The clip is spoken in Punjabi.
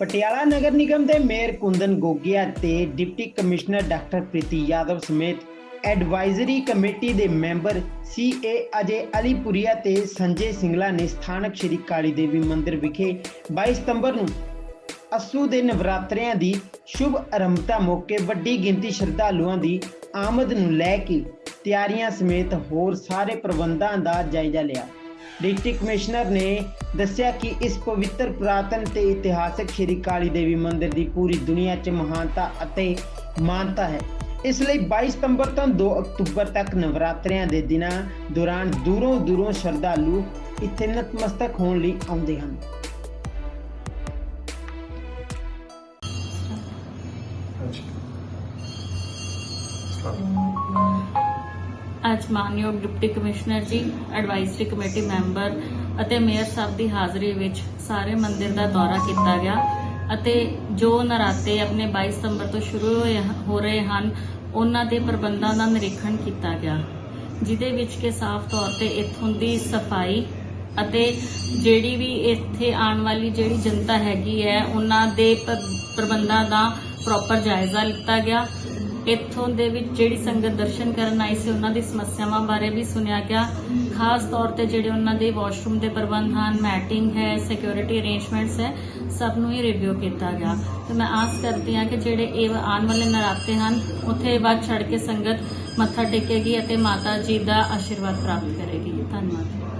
ਪਟਿਆਲਾ ਨਗਰ ਨਿਗਮ ਦੇ ਮੇਅਰ ਕੁੰਦਨ ਗੋਗਿਆ ਤੇ deputy commissioner doctor Preeti Yadav ਸਮੇਤ ਐਡਵਾਈਜ਼ਰੀ ਕਮੇਟੀ ਦੇ ਮੈਂਬਰ ਸੀਏ ਅਜੇ ਅਲੀਪੁਰੀਆ ਤੇ ਸੰਜੇ ਸਿੰਗਲਾ ਨੇ ਸਥਾਨਕ ਸ਼੍ਰੀ ਕਾਲੀ ਦੇਵੀ ਮੰਦਿਰ ਵਿਖੇ 22 ਸਤੰਬਰ ਨੂੰ ਅਸੂ ਦੇ ਨਵਰਾਤਰਿਆਂ ਦੀ ਸ਼ੁਭ ਆਰੰਭਤਾ ਮੌਕੇ ਵੱਡੀ ਗਿਣਤੀ ਸ਼ਰਧਾਲੂਆਂ ਦੀ ਆਮਦ ਨੂੰ ਲੈ ਕੇ ਤਿਆਰੀਆਂ ਸਮੇਤ ਹੋਰ ਸਾਰੇ ਪ੍ਰਬੰਧਾਂ ਦਾ ਜਾਇਜ਼ਾ ਲਿਆ। ਡਿਪਟੀ ਕਮਿਸ਼ਨਰ ਨੇ ਦੱਸਿਆ ਕਿ ਇਸ ਪਵਿੱਤਰ ਪੁਰਾਤਨ ਤੇ ਇਤਿਹਾਸਕ ਸ਼੍ਰੀ ਕਾਲੀ ਦੇਵੀ ਮੰਦਿਰ ਦੀ ਪੂਰੀ ਦੁਨੀਆ 'ਚ ਮਹਾਨਤਾ ਅਤੇ ਮਾਨਤਾ ਹੈ। ਇਸ ਲਈ 22 ਸਤੰਬਰ ਤੋਂ 2 ਅਕਤੂਬਰ ਤੱਕ ਨਵਰਾਤਰਿਆਂ ਦੇ ਦਿਨਾਂ ਦੌਰਾਨ ਦੂਰੋਂ ਦੂਰੋਂ ਸ਼ਰਧਾਲੂ ਇੱਥੇ ਨਤਮਸਤਕ ਹੋਣ ਲਈ ਆਉਂਦੇ ਹਨ। ਅੱਜ ਮਾਨਯੋਗ deputy commissioner ji, advisory committee member ਅਤੇ ਮੇਅਰ ਸਾਹਿਬ ਦੀ ਹਾਜ਼ਰੀ ਵਿੱਚ ਸਾਰੇ ਮੰਦਿਰ ਦਾ ਦੌਰਾ ਕੀਤਾ ਗਿਆ ਅਤੇ ਜੋ ਨਰਾਤੇ ਆਪਣੇ 22 ਸਤੰਬਰ ਤੋਂ ਸ਼ੁਰੂ ਹੋਏ ਹੋ ਰਹੇ ਹਨ, ਉਹਨਾਂ ਦੇ ਪ੍ਰਬੰਧਾਂ ਦਾ ਨਿਰੀਖਣ ਕੀਤਾ ਗਿਆ, ਜਿਹਦੇ ਵਿੱਚ ਕਿ ਸਾਫ਼ ਤੌਰ ਤੇ ਇੱਥੋਂ ਦੀ ਸਫ਼ਾਈ ਅਤੇ ਜਿਹੜੀ ਵੀ ਇੱਥੇ ਆਉਣ ਵਾਲੀ ਜਿਹੜੀ ਜਨਤਾ ਹੈਗੀ ਹੈ, ਉਹਨਾਂ ਦੇ ਪ- ਪ੍ਰਬੰਧਾਂ ਦਾ ਪ੍ਰੋਪਰ ਜਾਇਜ਼ਾ ਲਿੱਤਾ ਗਿਆ ਇੱਥੋਂ ਦੇ ਵਿੱਚ ਜਿਹੜੀ ਸੰਗਤ ਦਰਸ਼ਨ ਕਰਨ ਆਈ ਸੀ, ਉਹਨਾਂ ਦੀ ਸਮੱਸਿਆਵਾਂ ਬਾਰੇ ਵੀ ਸੁਣਿਆ ਗਿਆ। ਖਾਸ ਤੌਰ ਤੇ ਜਿਹੜੇ ਉਹਨਾਂ ਦੇ ਵਾਸ਼ਰੂਮ ਦੇ ਪ੍ਰਬੰਧ ਹਨ, ਮੈਟਿੰਗ ਹੈ ਸਿਕਿਉਰਿਟੀ ਅਰੇਂਜਮੈਂਟਸ ਹੈ, ਸਭ ਨੂੰ ਹੀ ਰਿਵਿਊ ਕੀਤਾ ਗਿਆ। ਤੇ ਮੈਂ ਆਸ ਕਰਦੀ ਹਾਂ ਕਿ ਜਿਹੜੇ ਇਹ ਆਉਣ ਵਾਲੇ ਨਰਾਤੇ ਹਨ, ਉੱਥੇ ਵੱਧ ਚੜ ਕੇ ਸੰਗਤ ਮੱਥਾ ਟੇਕੇਗੀ ਅਤੇ ਮਾਤਾ ਜੀ ਦਾ ਆਸ਼ੀਰਵਾਦ ਪ੍ਰਾਪਤ ਕਰੇਗੀ। ਧੰਨਵਾਦ।